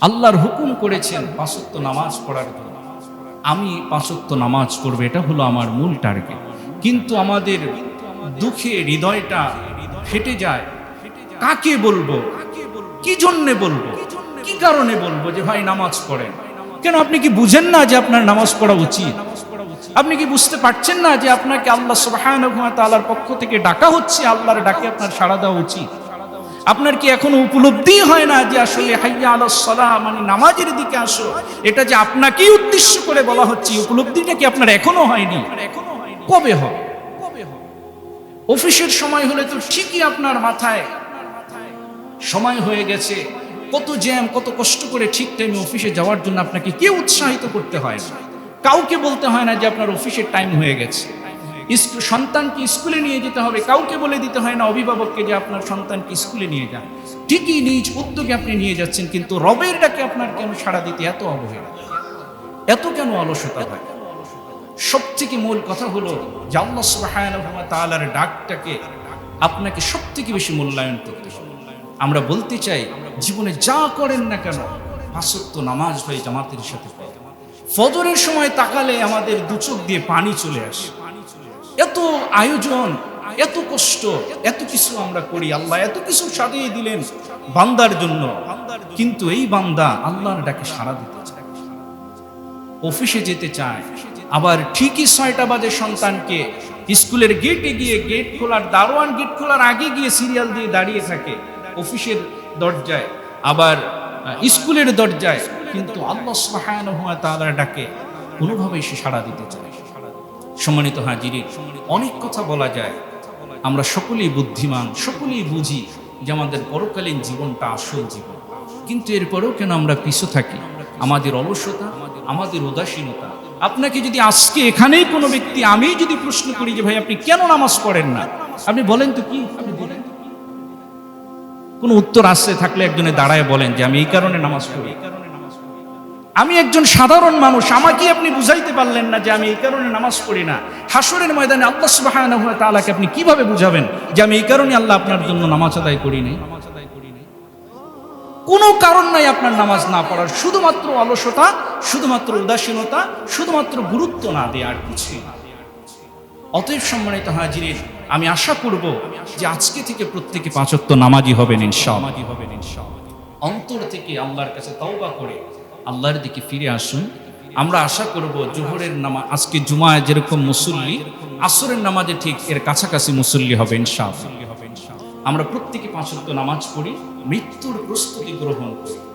আল্লাহর হুকুম করেছেন পাঁচত্ব নামাজ পড়ার জন্য। আমি পাঁচত্ব নামাজ পড়ব, এটা হলো আমার মূল টার্গেট কিন্তু আমাদের দুঃখে হৃদয়টা ফেটে যায়। কাকে বলব? কি জন্যে বলব? কি কারণে বলব যে ভাই নামাজ পড়েন? কেন আপনি কি বুঝেন না যে আপনার নামাজ পড়া উচিত? আপনি কি বুঝতে পারছেন না যে আপনাকে আল্লাহ ওয়া তাআলার পক্ষ থেকে ডাকা হচ্ছে? আল্লাহর ডাকে আপনার সাড়া দেওয়া উচিত? আপনার কি এখনও উপলব্ধি হয় না যে আসলে হাইয়া আলাস সালাহ মানে নামাজের দিকে আসো? এটা যে আপনাকেই উদ্দেশ্য করে বলা হচ্ছে উপলব্ধিটা কি আপনার এখনও হয়নি? কবে হবে? অফিসের সময় হলে তো ঠিকই আপনার মাথায় সময় হয়ে গেছে। কত জ্যাম, কত কষ্ট করে ঠিক টাইমে অফিসে যাওয়ার জন্য আপনাকে কেউ উৎসাহিত করতে হয় কাউকে বলতে হয় না যে আপনার অফিসের টাইম হয়ে গেছে। সন্তানকে স্কুলে নিয়ে যেতে হবে। কাউকে বলে দিতে হয় না, অভিভাবককে যে আপনার সন্তানকে স্কুলে নিয়ে যান। ঠিকই নিজ উদ্যোগে আপনি নিয়ে যাচ্ছেন, কিন্তু রবের ডাকে আপনার কেন সাড়া দিতে এত অবহেলা? এত কেন অলসতা হয়? সবথেকে মূল কথা হলো সুবহানাহু ওয়া তাআলার ডাকটাকে আপনাকে সবথেকে বেশি মূল্যায়ন করতে আমরা বলতে চাই, জীবনে যা করেন না কেন পাঁচত্ব নামাজ ভাই জামাতের সাথে ফজরের সময় তাকালে আমাদের দু চোখ দিয়ে পানি চলে আসে। এত আয়োজন, এত কষ্ট, এত কিছু আমরা করি। আল্লাহ এত কিছু সাজিয়ে দিলেন বান্দার জন্য। কিন্তু এই বান্দা আল্লাহর ডাকে সাড়া দিতে চায়। অফিসে যেতে চায়। আবার ঠিকই ছয়টা বাজে সন্তানকে স্কুলের গেটে গিয়ে গেট খোলার, দারোয়ান গেট খোলার আগে গিয়ে সিরিয়াল দিয়ে দাঁড়িয়ে থাকে। অফিসের দরজায়, আবার স্কুলের দরজায়। কিন্তু আল্লাহ তাআলার ডাকে কোনোভাবেই সে সাড়া দিতে চায়। সম্মানিত হাজিরি অনেক কথা বলা যায়। আমরা সকলেই বুদ্ধিমান, সকলেই বুঝি যে আমাদের পরকালীন জীবনটা আসল জীবন। কিন্তু এরপরেও কেন আমরা পিছু থাকি? আমাদের অলসতা, আমাদের উদাসীনতা। আপনাকে যদি আজকে এখানেই কোনো ব্যক্তি, আমি যদি প্রশ্ন করি যে, ভাই, আপনি কেন নামাজ পড়েন না? আপনি বলেন তো কি? আপনি বলেন কোনো উত্তর আসছে থাকলে একজনে দাঁড়ায় বলেন যে, আমি এই কারণে নামাজ পড়ি। আমি একজন সাধারণ মানুষ, আমাকে আপনি বুঝাইতে পারলেন না যে আমি এই কারণে নামাজ পড়ি না। হাসরের ময়দানে আল্লাহ সুবহানাহু ওয়া তাআলাকে আপনি কীভাবে বুঝাবেন যে আমি এই কারণে আল্লাহ আপনার জন্য নামাজ আদায় করি নাই? কোনো কারণ নাই আপনার নামাজ না পড়ার, শুধুমাত্র অলসতা, শুধুমাত্র উদাসীনতা, শুধুমাত্র গুরুত্ব না দেওয়ার কিছু। অতএব সম্মানিত হাজিরের আমি আশা করব যে আজকে থেকে প্রত্যেকে পাঁচত্ব নামাজি হবেন ইনশাআল্লাহ হবেন ইনশাআল্লাহ। অন্তর থেকে আল্লাহর কাছে তওবা করে আল্লাহর দিকে ফিরে আসুন। আমরা আশা করব জোহরের নামা আজকে জুমায় যেরকম মুসল্লি, আসরের নামাজে ঠিক এর কাছাকাছি মুসল্লি হবে ইনশাআল্লাহ। আমরা প্রত্যেকে পাঁচত্ব নামাজ পড়ি, মৃত্যুর প্রস্তুতি গ্রহণ করি।